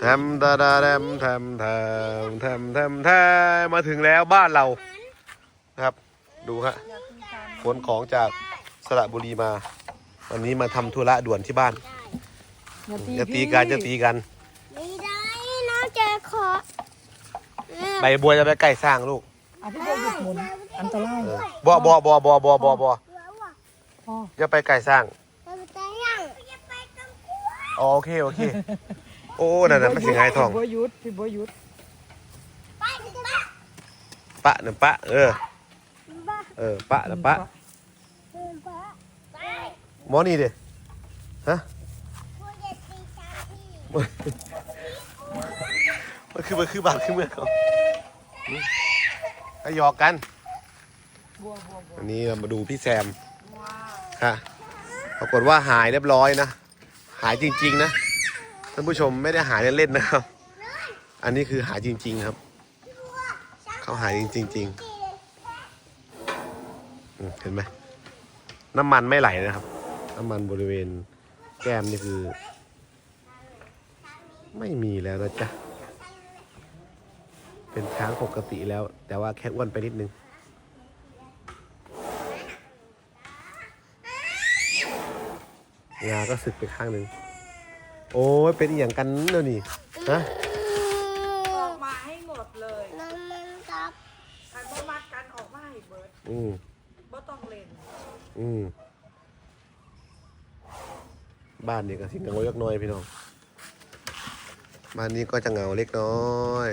แทมตาดาแทมแทมแทมแทมแทมแทมมาถึงแล้วบ้านเรานะครับ ดูฮะขนของจากสระบุรีมา วันนี้มาทำธุระด่วนที่บ้านอย่าตีจะตีกันจะตีกัน ไม่ได้น้องเจอขอใบบัวจะไปไก่สร้างลูกเอาพี่โบหยุดหมุน อันตรายเออบ่บ่บ่บ่บ่บ่บ่พ่ออย่าไปไก่สร้าง เราจะยังจะไปกับกล้วย อ๋อโอเคโอเค โอ้นั่นน่ะไม่ถึงไงทองพี่โบหยุดพี่โบหยุดไปกันบ้าปะน่ะปะ เออบ้าเออ ปะน่ะปะบ้าไปหมอนี่ดิฮะกูจะตีตามพี่มันคือมันคือบาดคือเมืองเขาก็หยอกกันบัวบัวบัววันนี้เรามาดูพี่แซม ค่ะ ปรากฏว่าหายเรียบร้อยนะ หายจริง ๆ นะ ท่านผู้ชมไม่ได้หายเล่นๆนะครับ อันนี้คือหายจริง ๆ ครับ เขาหายจริงๆอืมเห็นไหมน้ำมันไม่ไหลนะครับ น้ำมันบริเวณแก้มนี่คือ ไม่มีแล้วนะจ๊ะ เป็นช้างปกติแล้ว แต่ว่าแค่อ้วนไปนิดนึงงาก็สึกไปข้างหนึ่ง โอ้ยเป็นอหย่างกันเนอะนี่ฮะออกมาให้หมดเลยน้ำมันกับใครบ่มัดกันออกมาให้เบิร์ดอืมบ่ต้องเล่นอืมบ้านนี้ก็สิเหงาเล็กน้อยพี่น้องบ้านนี้ก็จะเหงาเล็กน้อย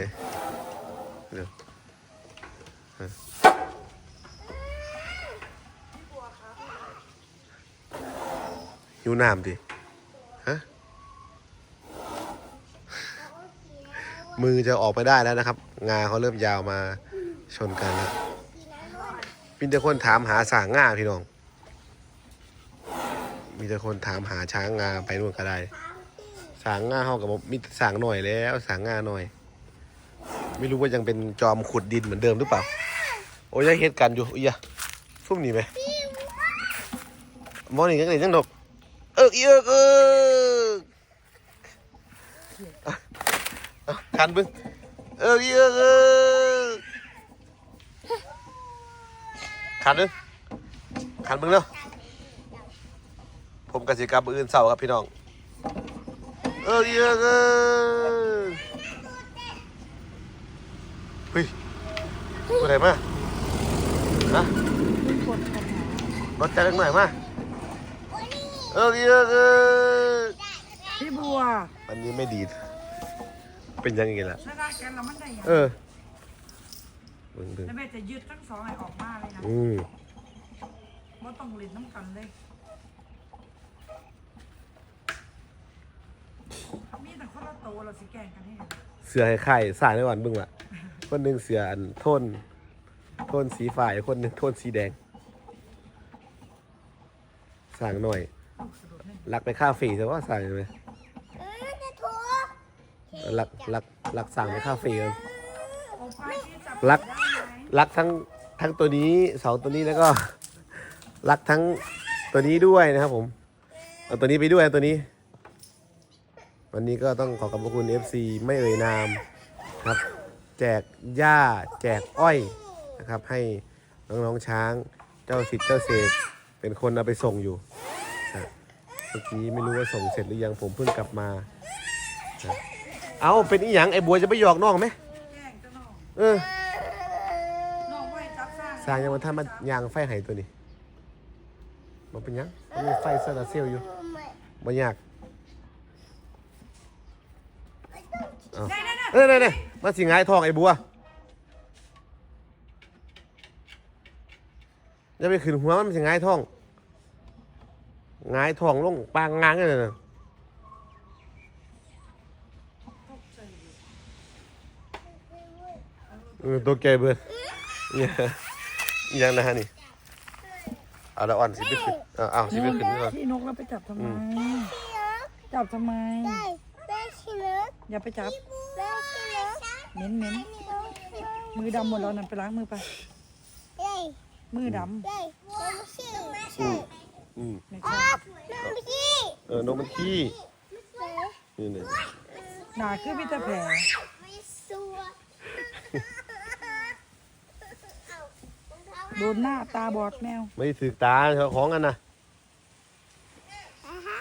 เดี๋ยวฮะหิวน้ำดิ ฮะ มือจะออกไปได้แล้วนะครับ งาเขาเริ่มยาวมาชนกันแล้วมีแต่คนถามหาสางงาพี่น้อง มีแต่คนถามหาช้างงาไปนู่นก็ได้ สางงาเขากับมีสางหน่อยแล้วสางงาหน่อย ไม่รู้ว่ายังเป็นจอมขุดดินเหมือนเดิมหรือเปล่า โอ้ยยังเฮ็ดกันอยู่อุยอะซุ่มนี่ไหมมองนี่ยังไงยังดอกเอิกอีเอิกเอิก อะอะคันเบึงเอิกอีเอิกเอิกคันเบึงคันเบึงเร็วผมกสิกรรมอื่นเสาร์ครับพี่น้อง เอิกอีเอิกเอิกเฮ้ยตัวไหนมาฮะกดปัญหารถจักรหน่อยมาเอิกอีเอิกเอิกพี่บัวอันนี้ไม่ดี เป็นยังไงล่ะถ้าได้กันแล้วมันได้ยังเออเบิ่งเบิ่งแล้วแม่จะยึดทั้งสองให้ออกมาเลยนะอืมบ่ต้องเล่นน้ำกันเลย มีแต่คนละโตวเราสิแกล้งกันให้เสือให้ไข่สายในวันเบิ่งละคนหนึ่งเสืออันโทนโทนสีฝ่ายคนหนึ่งโทนสีแดงสั่งหน่อยลูกสะดุดให้ลักไปค่าฟรีแต่ว่าสั่งไหมเออจะถู กลักลักลักสั่งไปค่าฟรีกันโอ้ไปที่จับรักได้ไหมลักทั้งทั้งตัวนี้เสาตัวนี้แล้วก็ลักทั้งตัวนี้ด้วยนะครับผมเอาตัวนี้ไปด้วยตัวนี้ วันนี้ก็ต้องขอขอบพระคุณ FC ไม่เอ่ยนามครับ แจกหญ้าแจกอ้อยนะครับ ให้น้องๆช้างเจ้าสิทธิ์เจ้าเศษเป็นคนเอาไปส่งอยู่นะเมื่อกี้ไม่รู้ว่าส่งเสร็จหรือยังผมเพิ่งกลับมานะ เอาเป็นอีหยังไอ้บัวจะไปหยอกน้องไหมแกล้งเจ้าน้องเออน้องไว้จับสร้างสร้างยังมันทำมันยางไฟไห้ตัวนี้มันเป็นหยังมันมีไฟโซลาร์เซลล์อยู่บ่ยากเอาได้ได้ได้เออเนี่ยๆมาสิงหายทองไอ้บัวอย่าไปขึ้นหัวมันสิงหายทองหงายทองลงปางงางเลยนะเออ ตัวแกเบิดเนี่ยอิหยังนะฮะนี่เอาละอ่อนสิไปขึ้นเอาเอาสิไปขึ้นก่อนพี่นกแล้วไปจับทำไมอืจับทำไมได้ได้ชิลึกอย่าไปจับได้ชิลึกเหม็นเหม็นมือดำหมดแล้วนั่นไปล้างมือไปได้มือดได้น้ำชิไม่ใช่อืมำไม่อ๋อใช่น้ำชิเออนกมันขี้นี่นี่หนาคือมีแต่แผล ไม่สัวเอารองเท้า โดนหน้าตาบอดแมว ไม่ได้ถือตาเขาของกันนะอะฮะ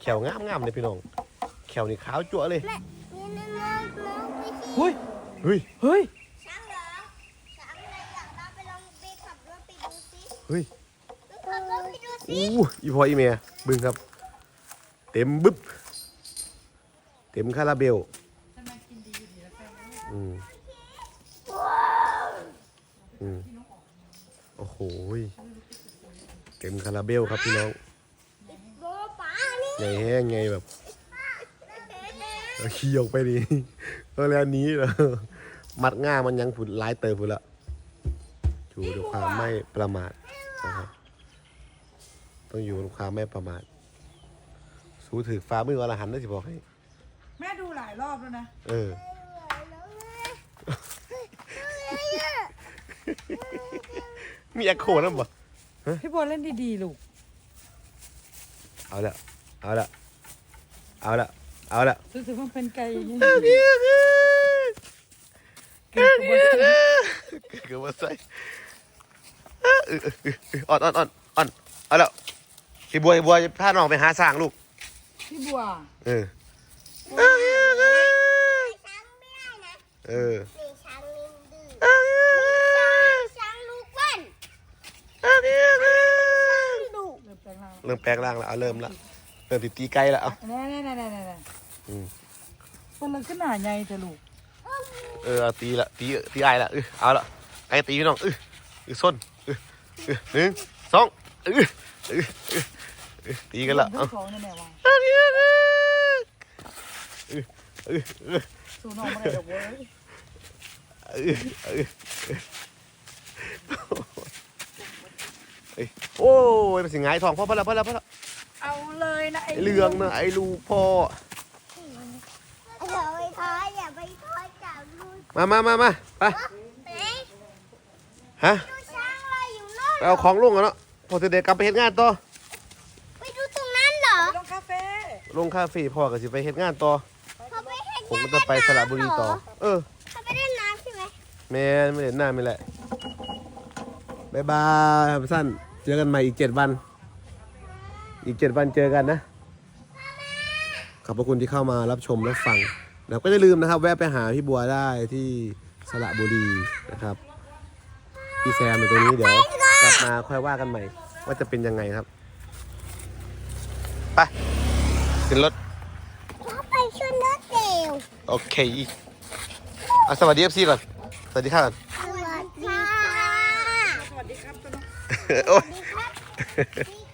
แขวงามงามเลยพี่น้อง แขวนี่ขาวจั่วเลยแม่นี่นี่น้องน้องไปที่เฮ้ย เฮ้ย เฮ้ย ช้างเหรอช้างอะไรอยากเราไปลองไปขับรถไปดูสิเฮ้ยไปขับรถไปดูสิอู้อีพออีเมียบึงครับ เต็มบึ๊บ เต็มคาราเบลอืมอืมโอ้โหยเต็มคาราเบลครับพี่น้องโบป๋านี่ใหญ่แห้งไงแบบเอาขี่ออกไปดิก็แล้วหนี้เหรอมัดง่ามันยังผุดร้ายเติบผุดละอยู่ด้วยความไม่ประมาทนะครับต้องอยู่ด้วยความไม่ประมาทสู้ถือฟ้ามืออรหันต์ได้สิบอกให้ แม่ดูหลายรอบแล้วนะ เออ มีแอคโคนั่นบ่พี่บัวเล่นดีๆลูก เอาละ เอาละ เอาละ เอาละรู้สึกว่าเป็นไก่อย่างนี้เก่งกว่าบัวเกือบว่าใส่อ่อนอ่อนอ่อนอ่อนเอาละพี่บัวพี่บัวพาน้องไปหาสร้างลูก พี่บัว เออช้างไม่ได้นะเออ นี่ช้างลิงดื้อช้างลูกวัน ดุ เริ่มแปลงร่างเริ่มแปลงร่างแล้วเอาเริ่มละเริ่มติดตีไกลแล้วเอาแน่แน่แน่แน่แน่อืมมันเลยขึ้นหนาใหญ่จะลูกเออเอาตีละตีตีไอละเออเอาละไอตีพี่น้องเออเออส้นเออเออหนึ่งสองเออเออเออเออตีกันละทั้เอางสองแน่ๆว่ะเออเออเออสู้น้องไม่ได้ดอกเว้ยเออเออ เอ้ยโอ้ยเป็นสิงหงายทองพ่อพ่อแล้วพ่อแล้วพ่อแล้วเอาเลยนะไอ้ไอ้เรื่องนะไอ้ลูกพ่ออย่าไปท้ออย่าไปท้อจับลูกมามามามาไปไหนฮะดูช้างอะไรอยู่โน่นไปเอาของลุงกันเนาะพอจะเด็กกลับไปเฮ็ดงานต่อไปดูตรงนั้นเหรอไปลงคาเฟ่ลงคาเฟ่พ่อก็สิไปเฮ็ดงานต่อเขาไปเห็นผมก็จะไปสระบุรีต่อ เออ เขาไปเล่นน้ำใช่ไหมแม่นไม่เห็นหน้าไม่แหละ บายบายครับสั้น เจอกันใหม่อีกเจ็ดวัน อีกเจ็ดวันเจอกันนะ ขอบพระคุณที่เข้ามารับชมรับฟังแล้วก็อย่าลืมนะครับ แวะไปหาพี่บัวได้ที่สระบุรีนะครับ พี่แซมในตัวนี้เดี๋ยวกลับมาค่อยว่ากันใหม่ ว่าจะเป็นยังไงครับ ไปขึ้นรถ เขาไปชนรถเร็ว โอเค อะสวัสดีเอฟซีก่อน สวัสดีค่ะก่อน โอ้ย สวัสดีครับ